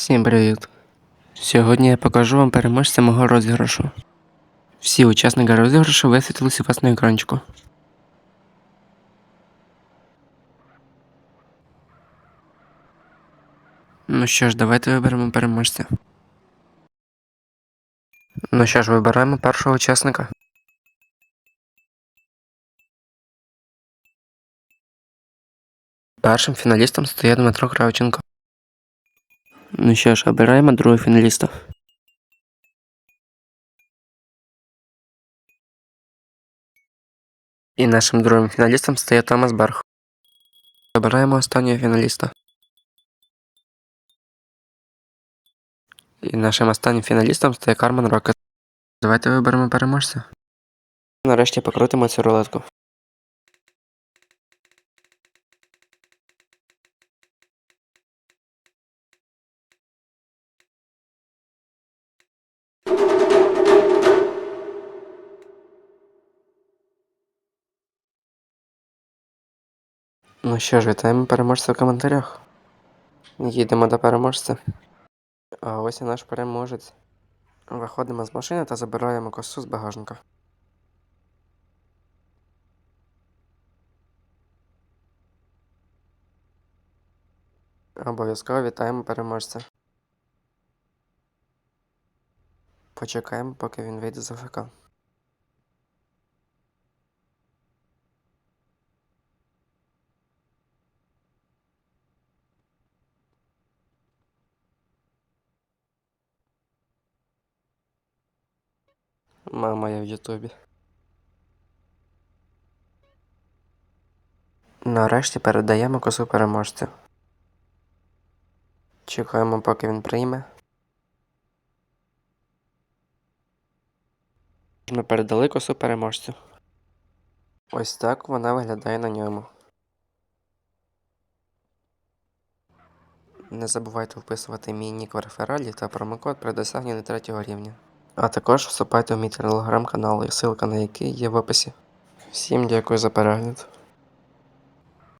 Всім привіт! Сьогодні я покажу вам переможця мого розіграшу. Всі учасники розіграшу висвітлились у вас на екранчику. Ну що ж, давайте виберемо переможця. Ну що ж, вибираємо першого учасника. Першим фіналістом стає Дмитро Кравченко. Ну що ж, обираємо другого фіналіста. І нашим другим фіналістом стає Томас Берг. Обираємо останнього фіналіста. І нашим останнім фіналістом стає Кармен Рокет. Давайте виберемо переможця. Нарешті покрутимо цю рулетку. Ну що ж, вітаємо переможця в коментарях. Їдемо до переможця. А ось і наш переможець. Виходимо з машини та забираємо косу з багажника. Обов'язково вітаємо переможця. Почекаємо, поки він вийде з АФК. Мама, я в Ютубі. Нарешті передаємо косу переможцю. Чекаємо, поки він прийме. Ми передали косу переможцю. Ось так вона виглядає на ньому. Не забувайте вписувати мій нік в рефералі та промокод при досягненні третього рівня. А також вступайте в мій телеграм-канал, ссылка на який є в описі. Всім дякую за перегляд.